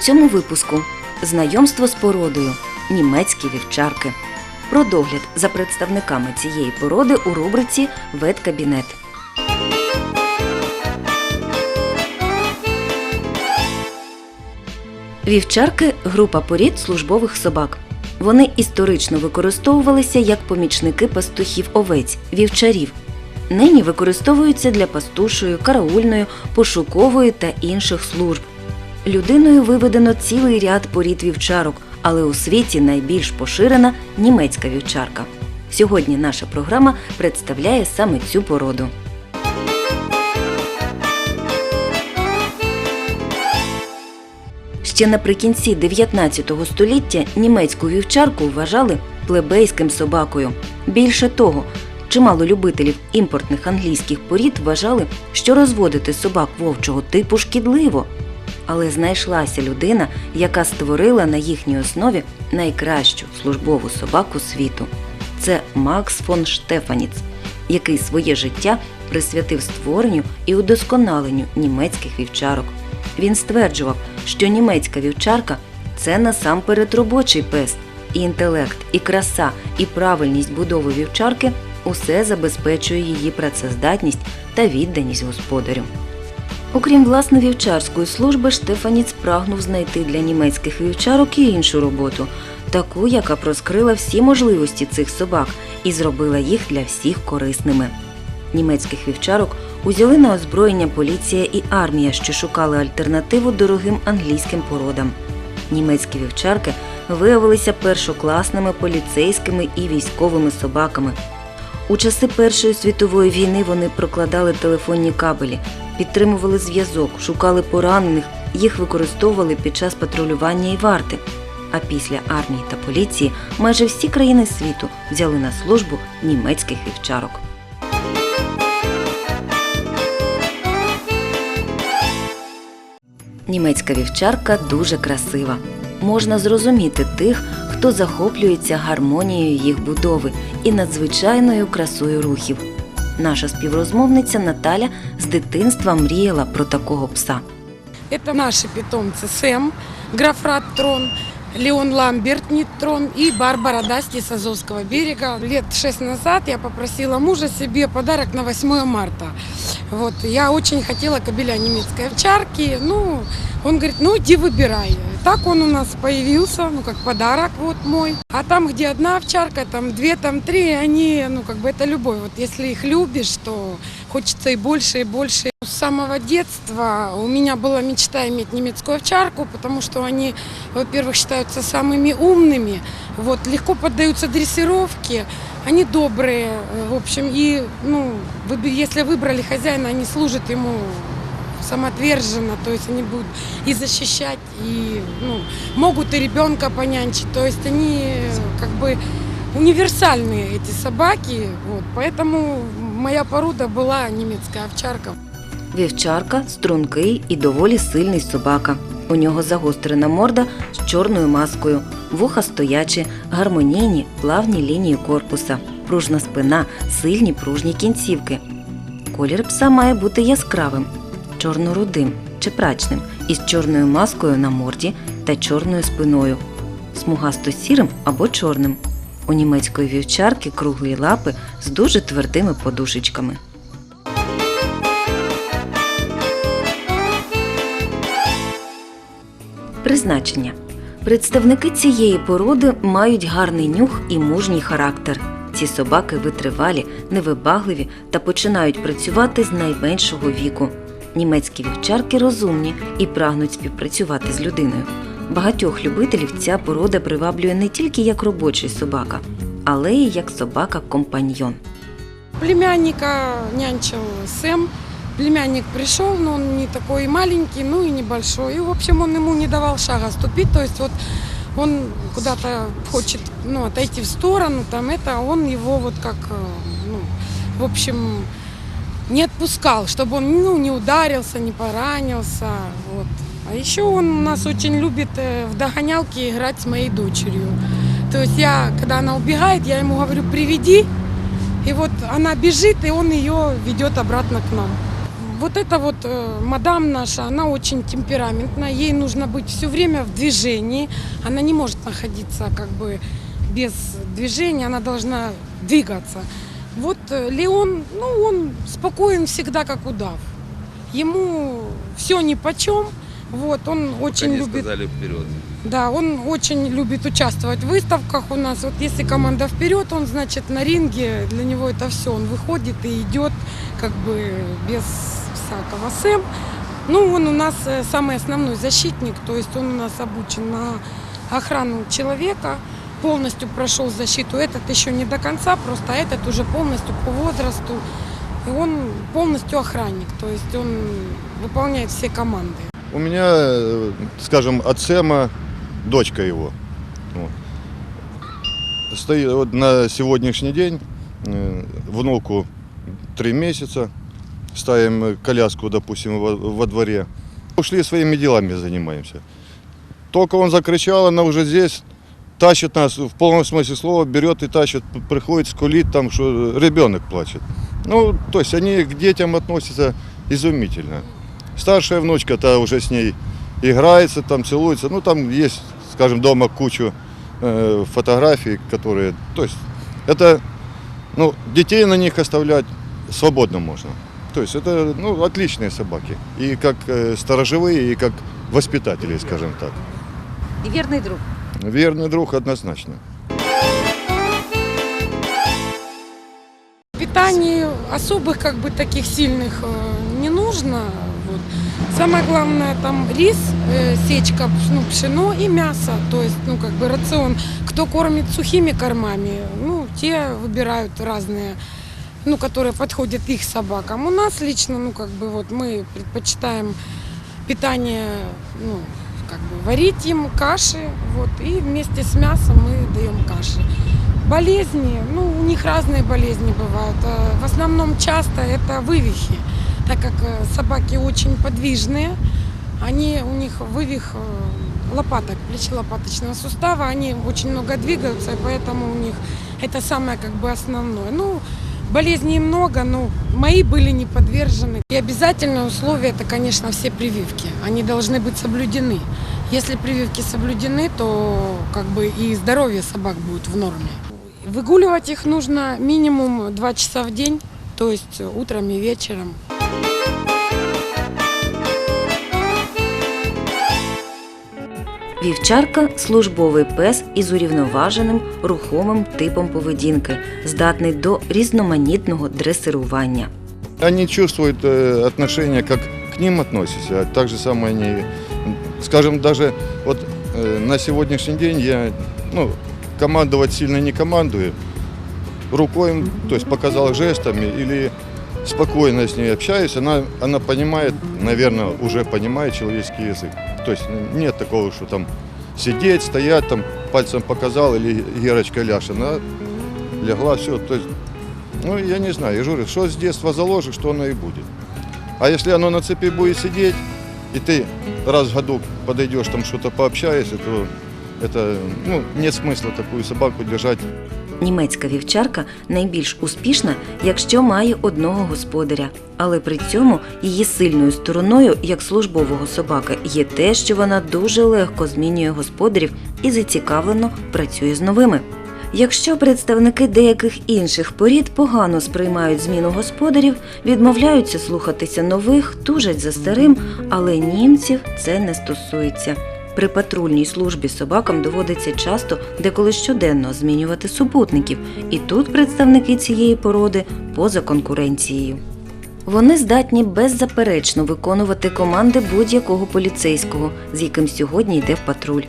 Цьому випуску знайомство з породою німецькі вівчарки. Про догляд за представниками цієї породи у рубриці Веткабінет. Вівчарки група порід службових собак. Вони історично використовувалися як помічники пастухів овець, вівчарів. Нині використовуються для пастушої, караульної, пошукової та інших служб. Людиною виведено цілий ряд порід вівчарок, але у світі найбільш поширена німецька вівчарка. Сьогодні наша програма представляє саме цю породу. Ще наприкінці 19 століття німецьку вівчарку вважали плебейським собакою. Більше того, чимало любителів імпортних англійських порід вважали, що розводити собак вовчого типу шкідливо. Але знайшлася людина, яка створила на їхній основі найкращу службову собаку світу. Це Макс фон Штефаніц, який своє життя присвятив створенню і удосконаленню німецьких вівчарок. Він стверджував, що німецька вівчарка це насамперед робочий пес, і інтелект, і краса, і правильність будови вівчарки усе забезпечує її працездатність та відданість господарю. Окрім власне вівчарської служби, Штефаніц прагнув знайти для німецьких вівчарок і іншу роботу, таку, яка б розкрила всі можливості цих собак і зробила їх для всіх корисними. Німецьких вівчарок узяли на озброєння поліція і армія, що шукали альтернативу дорогим англійським породам. Німецькі вівчарки виявилися першокласними поліцейськими і військовими собаками. У часи Першої світової війни вони прокладали телефонні кабелі, підтримували зв'язок, шукали поранених, їх використовували під час патрулювання і варти. А після армії та поліції майже всі країни світу взяли на службу німецьких вівчарок. Німецька вівчарка дуже красива. Можна зрозуміти тих, хто захоплюється гармонією їх будови і надзвичайною красою рухів. Наша співрозмовниця Наталя з дитинства мріяла про такого пса. Это наши питомцы Сэм, Графрат Трон, Леон Ламберт Ниттрон и Барбара Дасти с Азовского берега. Лет шесть назад я попросила мужа себе подарок на 8 марта. Вот, я очень хотела кобеля немецкой овчарки. Ну, он говорит, ну иди выбирай. Так он у нас появился, ну как подарок вот мой. А там, где одна овчарка, там две, там три, они, ну как бы это любовь. Вот если их любишь, то хочется и больше, и больше. С самого детства у меня была мечта иметь немецкую овчарку, потому что они, во-первых, считаются самыми умными, вот, легко поддаются дрессировке, они добрые, э, в общем, и, ну, вы- если выбрали хозяина, они служат ему самоотверженно, то есть они будут и защищать, и ну, могут и ребенка понянчить, то есть они э, как бы универсальные эти собаки, вот, поэтому моя порода была немецкая овчарка. Вівчарка стрункий і доволі сильний собака. У нього загострена морда з чорною маскою, вуха стоячі, гармонійні, плавні лінії корпуса, пружна спина, сильні пружні кінцівки. Колір пса має бути яскравим, чорно-рудим чи прачним, із чорною маскою на морді та чорною спиною, смугасто-сірим або чорним. У німецької вівчарки круглі лапи з дуже твердими подушечками. Призначення. Представники цієї породи мають гарний нюх і мужній характер. Ці собаки витривалі, невибагливі та починають працювати з найменшого віку. Німецькі вівчарки розумні і прагнуть співпрацювати з людиною. Багатьох любителів ця порода приваблює не тільки як робочий собака, але й як собака-компаньйон. Племянника нянчил Сэм. Племянник пришел, но он не такой маленький, ну и небольшой. И, в общем, он ему не давал шага ступить. То есть вот он куда-то хочет ну, отойти в сторону, там это, а он его вот как, э, ну, в общем, не отпускал, чтобы он ну, не ударился, не поранился. Вот. А еще он у нас очень любит э, в догонялки играть с моей дочерью. То есть я, когда она убегает, я ему говорю, приведи, и вот она бежит, и он ее ведет обратно к нам. вот эта вот э, мадам наша, она очень темпераментная, ей нужно быть все время в движении, она не может находиться как бы без движения, она должна двигаться. Вот э, Леон, ну он спокоен всегда как удав. Ему все ни почем, вот, он очень Они любит сказали вперед. да, он очень любит участвовать в выставках у нас. Вот если команда вперед, он, значит, на ринге, для него это все. Он выходит и идет как бы без всякого сэм. Ну, он у нас э, самый основной защитник, то есть он у нас обучен на охрану человека, Полностью прошел защиту. Этот еще не до конца, просто этот уже полностью по возрасту. И он полностью охранник, то есть он выполняет все команды. У меня, э, скажем, от Сэма дочка его. Вот. Стоит вот на сегодняшний день э, внуку три месяца. Ставим коляску, допустим, во, во дворе. Ушли своими делами занимаемся. Только он закричал, она уже здесь тащит нас в полном смысле слова, берет и тащит, приходит, скулит там, что ребенок плачет. Ну, то есть они к детям относятся изумительно. Старшая внучка-то уже с ней играется, там целуется. Ну, там есть, скажем, дома кучу э, фотографий, которые... То есть это, ну, детей на них оставлять свободно можно. То есть это, ну, отличные собаки. И как э, сторожевые, и как воспитатели, скажем так. І вірний друг. Верный друг однозначно. Питаний особых как бы таких сильных э, не нужно. Вот. Самое главное там рис, э, сечка, ну, пшено и мясо. То есть, ну, как бы рацион. Кто кормит сухими кормами, ну, те выбирают разные, ну, которые подходят их собакам. У нас лично, ну, как бы вот мы предпочитаем питание, ну, как бы варить им каши, вот, и вместе с мясом мы даем каши. Болезни, ну, у них разные болезни бывают. Э, В основном часто это вывихи, так как э, собаки очень подвижные, они, у них вывих э, лопаток, плечелопаточного сустава, они очень много двигаются, и поэтому у них это самое как бы основное. Ну, болезней много, но мои были не подвержены. И обязательное условие это, конечно, все прививки. Они должны быть соблюдены. Если прививки соблюдены, то как бы и здоровье собак будет в норме. Выгуливать их нужно минимум 2 часа в день, то есть утром и вечером. Вівчарка службовий пес із урівноваженим рухомим типом поведінки, здатний до різноманітного дресирування. Они чувствуют э, отношение, как к ним относятся. А Так же самое они, м, скажем, даже вот э, на сегодняшний день я ну, командовать сильно не командую. Рукой, им, то есть показал жестами или спокойно с ней общаюсь, она, она понимает, наверное, уже понимает человеческий язык. То есть нет такого, что там сидеть, стоять, там пальцем показал или Герочка ляж, она легла, все. То есть ну, я не знаю, я говорю, что с детства заложишь, что оно и будет. А если оно на цепи будет сидеть, и ты раз в году подойдешь, там что-то пообщаешься, то это, ну, нет смысла такую собаку держать Німецька вівчарка найбільш успішна, якщо має одного господаря, але при цьому її сильною стороною як службового собаки є те, що вона дуже легко змінює господарів і зацікавлено працює з новими. Якщо представники деяких інших порід погано сприймають зміну господарів, відмовляються слухатися нових, тужать за старим, але німців це не стосується. При патрульній службі собакам доводиться часто деколи щоденно змінювати супутників, і тут представники цієї породи поза конкуренцією. Вони здатні беззаперечно виконувати команди будь-якого поліцейського, з яким сьогодні йде в патруль.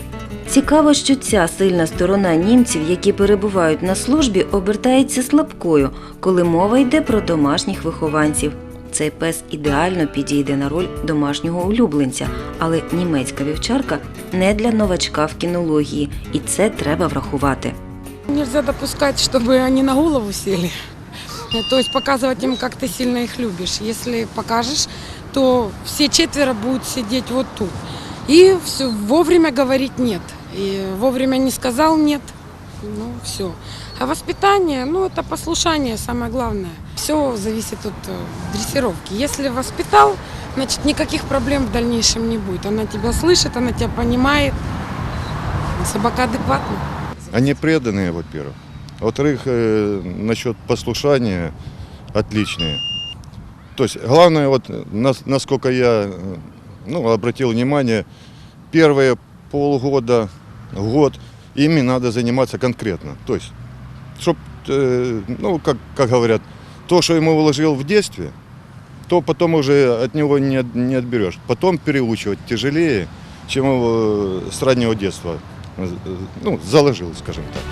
Цікаво, що ця сильна сторона німців, які перебувають на службі, обертається слабкою, коли мова йде про домашніх вихованців. Цей пес ідеально підійде на роль домашнього улюбленця, але німецька вівчарка не для новачка в кінології, і це треба врахувати. Нельзя допускать, чтобы они на голову сели. Э, То есть показывать им, как ты сильно их любишь. Если покажешь, то все четверо будут сидеть вот тут. И все, вовремя говорить нет. И вовремя не сказал нет, ну все. А воспитание, ну это послушание самое главное. Все зависит от э, дрессировки. Если воспитал, значит никаких проблем в дальнейшем не будет. Она тебя слышит, она тебя понимает. Собака адекватна. Они преданные, во-первых. Во-вторых, э, насчет послушания отличные. То есть главное, вот нас- насколько я э, ну, обратил внимание, первые полгода, год, ими надо заниматься конкретно. То есть, чтоб, э, ну, как, как говорят, то, что ему вложил в детстве, то потом уже от него не, от- не отберешь. Потом переучивать тяжелее, чем его с раннего детства э, ну, заложил, скажем так.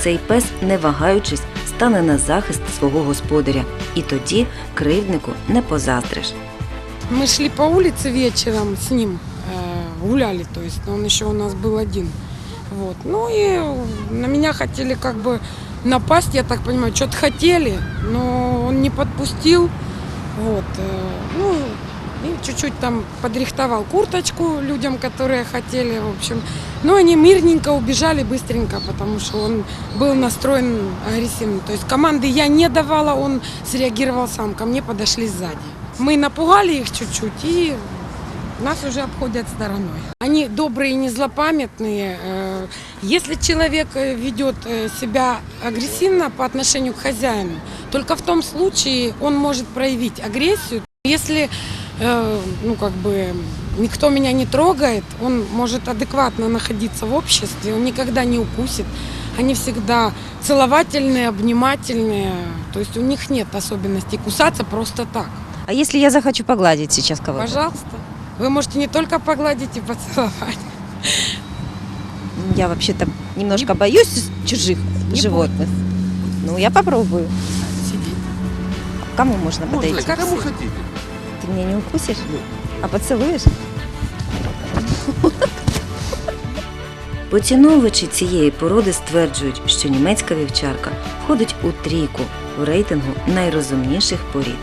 Цей пес, не вагаючись, стане на захист свого господаря, і тоді кривднику не позаздриш. Мы шли по улице вечером с ним, э, гуляли, то есть он еще у нас был один. Вот. Ну и на меня хотели как бы напасть, я так понимаю, что-то хотели, но он не подпустил. Вот. э, Ну, и чуть-чуть там подрихтовал курточку людям, которые хотели, в общем. Но они мирненько убежали быстренько, потому что он был настроен агрессивно. То есть команды я не давала, он среагировал сам. Ко мне подошли сзади. Мы напугали их чуть-чуть и нас уже обходят стороной. Они добрые и не злопамятные. Э, Если человек э, ведет э, себя агрессивно по отношению к хозяину, только в том случае он может проявить агрессию. Если ну, как бы, никто меня не трогает, он может адекватно находиться в обществе, он никогда не укусит. Они всегда целовательные, обнимательные. То есть у них нет особенностей кусаться просто так. А если я захочу погладить сейчас кого-то? Пожалуйста. Вы можете не только погладить и поцеловать. Я вообще-то немножко боюсь чужих Не животных. Ну, я попробую. Сидеть. К кому можно подойти? Как все. Ты меня не укусишь? А поцелуешь? Поціновувачі цієї породи стверджують, що німецька вівчарка входить у трійку в рейтингу найрозумніших порід.